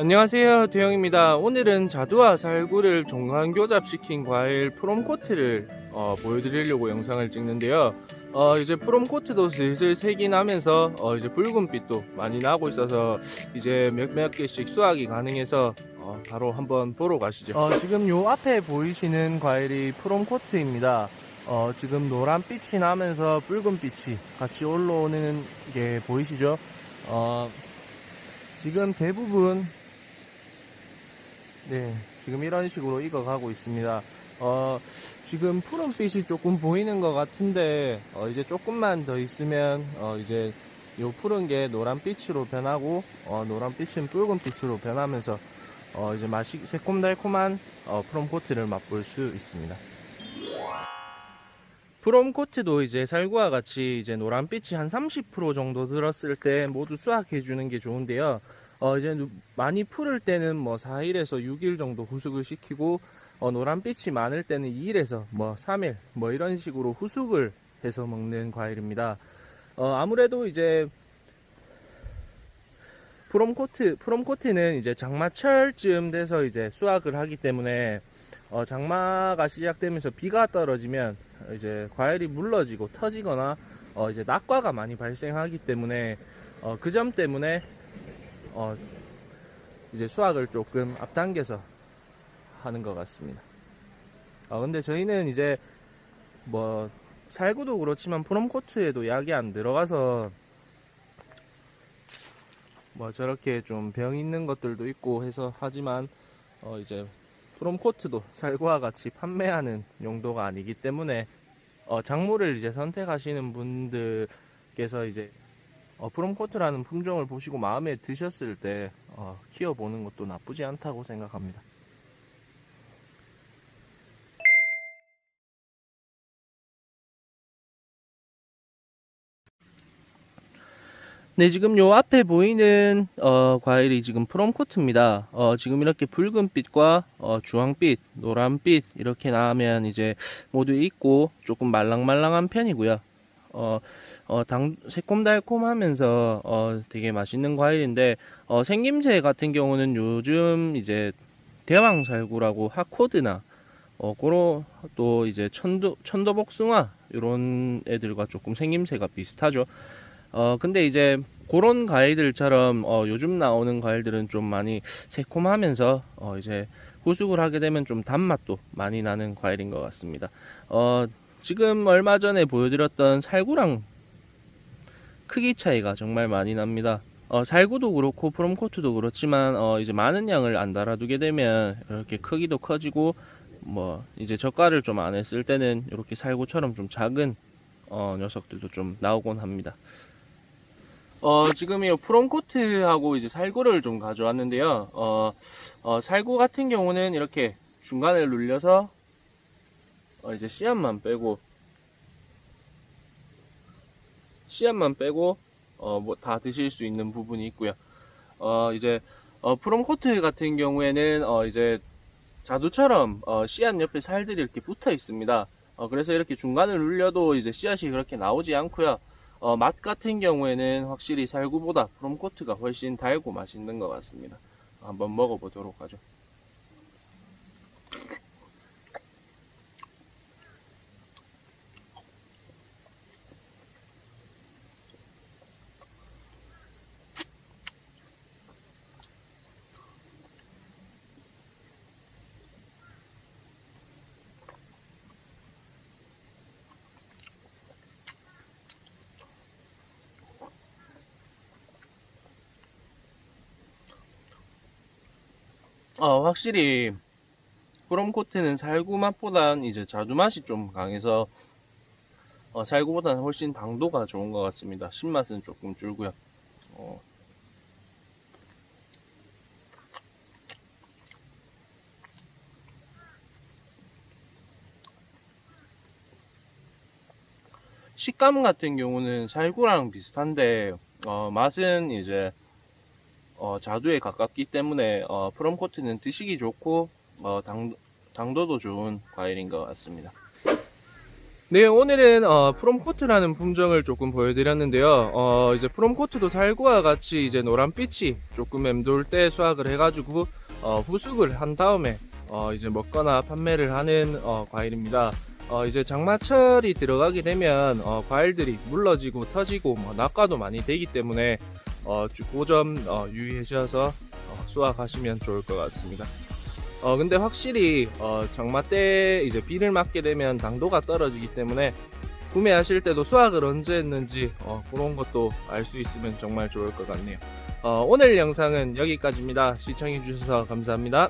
안녕하세요 대영입니다. 오늘은 자두와 살구를 종간 교잡시킨 과일 프롬코트를 어, 보여드리려고 영상을 찍는데요. 어, 이제 프롬코트도 슬슬 색이 나면서 어, 이제 붉은빛도 많이 나고 있어서 이제 몇, 몇 개씩 수확이 가능해서 어, 바로 한번 보러 가시죠. 어, 지금 요 앞에 보이시는 과일이 프롬코트입니다. 어, 지금 노란빛이 나면서 붉은빛이 같이 올라오는 게 보이시죠? 어, 지금 대부분 네, 지금 이런 식으로 익어가고 있습니다. 어, 지금 푸른빛이 조금 보이는 것 같은데, 어, 이제 조금만 더 있으면, 어, 이제 요 푸른 게 노란빛으로 변하고, 어, 노란빛은 붉은빛으로 변하면서, 어, 이제 맛이 새콤달콤한, 어, 프롬코트를 맛볼 수 있습니다. 프롬코트도 이제 살구와 같이 이제 노란빛이 한 30% 정도 들었을 때 모두 수확해 주는 게 좋은데요. 어 이제 누- 많이 푸를 때는 뭐 4일에서 6일 정도 후숙을 시키고 어 노란빛이 많을 때는 2일에서 뭐 3일 뭐 이런 식으로 후숙을 해서 먹는 과일입니다. 어 아무래도 이제 프롬코트 프롬코트는 이제 장마철쯤 돼서 이제 수확을 하기 때문에 어 장마가 시작되면서 비가 떨어지면 이제 과일이 물러지고 터지거나 어 이제 낙과가 많이 발생하기 때문에 어 그 점 때문에 어, 이제 수학을 조금 앞당겨서 하는 것 같습니다. 어, 근데 저희는 이제 뭐 살구도 그렇지만 프롬코트에도 약이 안 들어가서 뭐 저렇게 좀 병 있는 것들도 있고 해서 하지만 어 이제 프롬코트도 살구와 같이 판매하는 용도가 아니기 때문에 어 작물을 이제 선택하시는 분들께서 이제 어, 프롬코트라는 품종을 보시고 마음에 드셨을 때 어, 키워보는 것도 나쁘지 않다고 생각합니다. 네, 지금 요 앞에 보이는 어, 과일이 지금 프롬코트입니다. 어, 지금 이렇게 붉은빛과 어, 주황빛, 노란빛 이렇게 나오면 이제 모두 익고 조금 말랑말랑한 편이고요. 어, 어, 당, 새콤달콤하면서, 어, 되게 맛있는 과일인데, 어, 생김새 같은 경우는 요즘 이제 대왕살구라고 하코드나, 어, 고로, 또 이제 천도, 천도복숭아, 요런 애들과 조금 생김새가 비슷하죠. 어, 근데 이제 그런 과일들처럼, 어, 요즘 나오는 과일들은 좀 많이 새콤하면서, 어, 이제 후숙을 하게 되면 좀 단맛도 많이 나는 과일인 것 같습니다. 어, 지금 얼마 전에 보여드렸던 살구랑 크기 차이가 정말 많이 납니다. 어, 살구도 그렇고 프롬코트도 그렇지만 어, 이제 많은 양을 안 달아두게 되면 이렇게 크기도 커지고 뭐 이제 젓갈을 좀안 했을 때는 이렇게 살구처럼 좀 작은 어, 녀석들도 좀 나오곤 합니다. 어, 지금 이 프롬코트하고 이제 살구를 좀 가져왔는데요. 어, 어, 살구 같은 경우는 이렇게 중간을 눌려서 어, 이제 씨앗만 빼고 씨앗만 빼고 어, 뭐 다 드실 수 있는 부분이 있고요. 어, 이제 어, 프롬코트 같은 경우에는 어, 이제 자두처럼 어, 씨앗 옆에 살들이 이렇게 붙어 있습니다. 어, 그래서 이렇게 중간을 눌려도 이제 씨앗이 그렇게 나오지 않고요. 어, 맛 같은 경우에는 확실히 살구보다 프롬코트가 훨씬 달고 맛있는 것 같습니다. 한번 먹어보도록 하죠. 어, 확실히 프롬코트는 살구 맛보단 이제 자두 맛이 좀 강해서 어, 살구보다는 훨씬 당도가 좋은 것 같습니다. 신맛은 조금 줄고요. 어, 식감 같은 경우는 살구랑 비슷한데 어, 맛은 이제 어, 자두에 가깝기 때문에 어, 프롬코트는 드시기 좋고 어, 당, 당도도 좋은 과일인 것 같습니다. 네, 오늘은 어, 프롬코트라는 품종을 조금 보여드렸는데요. 어, 이제 프롬코트도 살구와 같이 이제 노란빛이 조금 맴돌 때 수확을 해가지고 어, 후숙을 한 다음에 어, 이제 먹거나 판매를 하는 어, 과일입니다. 어, 이제 장마철이 들어가게 되면 어, 과일들이 물러지고 터지고 뭐 낙과도 많이 되기 때문에 어, 그점 어, 유의하셔서 어, 수확하시면 좋을 것 같습니다. 어 근데 확실히 어 장마 때 이제 비를 맞게 되면 당도가 떨어지기 때문에 구매하실 때도 수확을 언제 했는지 어 그런 것도 알 수 있으면 정말 좋을 것 같네요. 어 오늘 영상은 여기까지입니다. 시청해 주셔서 감사합니다.